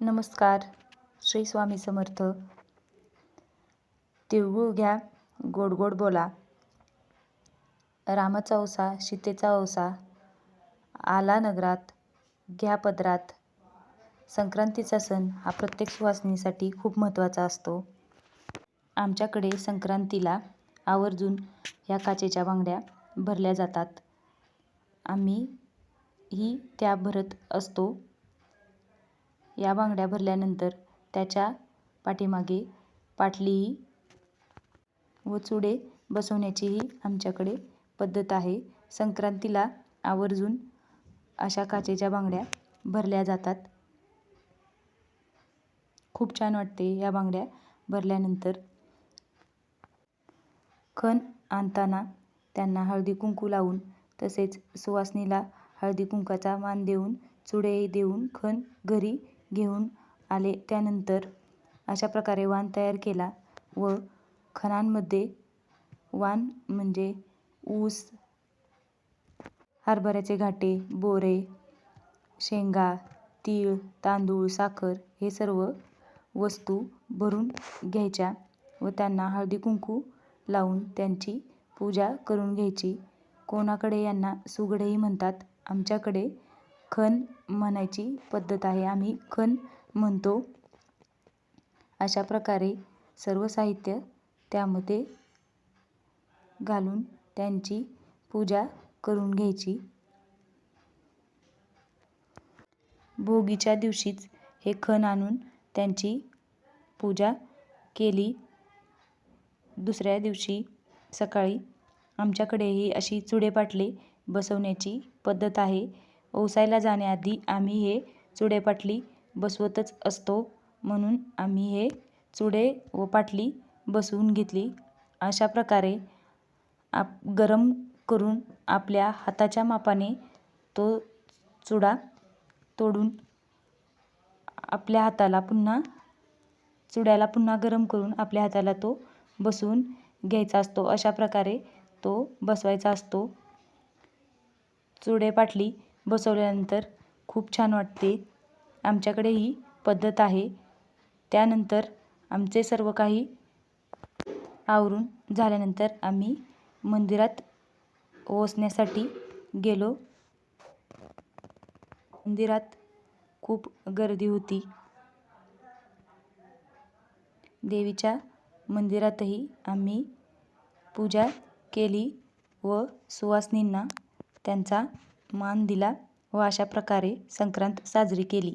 नमस्कार श्री स्वामी समर्थ. तिळगुळ घ्या गोड गोड बोला. रामाचा ओसा सीतेचा ओसा आला नगरात घ्या पदरात. संक्रांतीचा सण हा प्रत्येक सुवासनीसाठी खूप महत्त्वाचा असतो. आमच्याकडे संक्रांतीला आवर्जून ह्या काचेच्या बांगड्या भरल्या जातात. आम्ही ही त्या भरत असतो. या बांगड्या भरल्यानंतर त्याच्या पाठीमागे पाटलीही व चुडे बसवण्याचीही आमच्याकडे पद्धत आहे. संक्रांतीला आवर्जून अशा काचेच्या बांगड्या भरल्या जातात. खूप छान वाटते या बांगड्या भरल्यानंतर. खण आणताना त्यांना हळदी कुंकू लावून तसेच सुवासनीला हळदी कुंकाचा मान देऊन चुडेही देऊन खण घरी घेऊन आले. त्यानंतर अशा प्रकारे वाण तयार केला व खणांमध्ये वाण म्हणजे ऊस हरभऱ्याचे घाटे बोरे शेंगा तीळ तांदूळ साखर हे सर्व वस्तू भरून घ्यायच्या व त्यांना हळदी कुंकू लावून त्यांची पूजा करून घ्यायची. कोणाकडे यांना सुगडंही म्हणतात आमच्याकडे खण म्हणायची पद्धत आहे. आम्ही खण म्हणतो. अशा प्रकारे सर्व साहित्य त्यामध्ये घालून त्यांची पूजा करून घ्यायची. भोगीच्या दिवशीच हे खण आणून त्यांची पूजा केली. दुसऱ्या दिवशी सकाळी आमच्याकडेही अशी चुडेपाटले बसवण्याची पद्धत आहे. ओसायला जाण्याआधी आम्ही हे चुडे पाटली बसवतच असतो म्हणून आम्ही हे चुडे व पाटली बसवून घेतली. अशा प्रकारे आप गरम करून आपल्या हाताच्या मापाने तो चुडा तोडून आपल्या हाताला पुन्हा चुड्याला पुन्हा गरम करून आपल्या हाताला तो बसवून घ्यायचा असतो. अशा प्रकारे तो बसवायचा असतो. चुडे पाटली बसवल्यानंतर खूप छान वाटते. आमच्याकडे ही पद्धत आहे. त्यानंतर आमचे सर्व काही आवरून झाल्यानंतर आम्ही मंदिरात ओसण्यासाठी गेलो. मंदिरात खूप गर्दी होती. देवीच्या मंदिरातही आम्ही पूजा केली व सुवासिनींना त्यांचा मान दिला व अशा प्रकारे संक्रांत साजरी केली.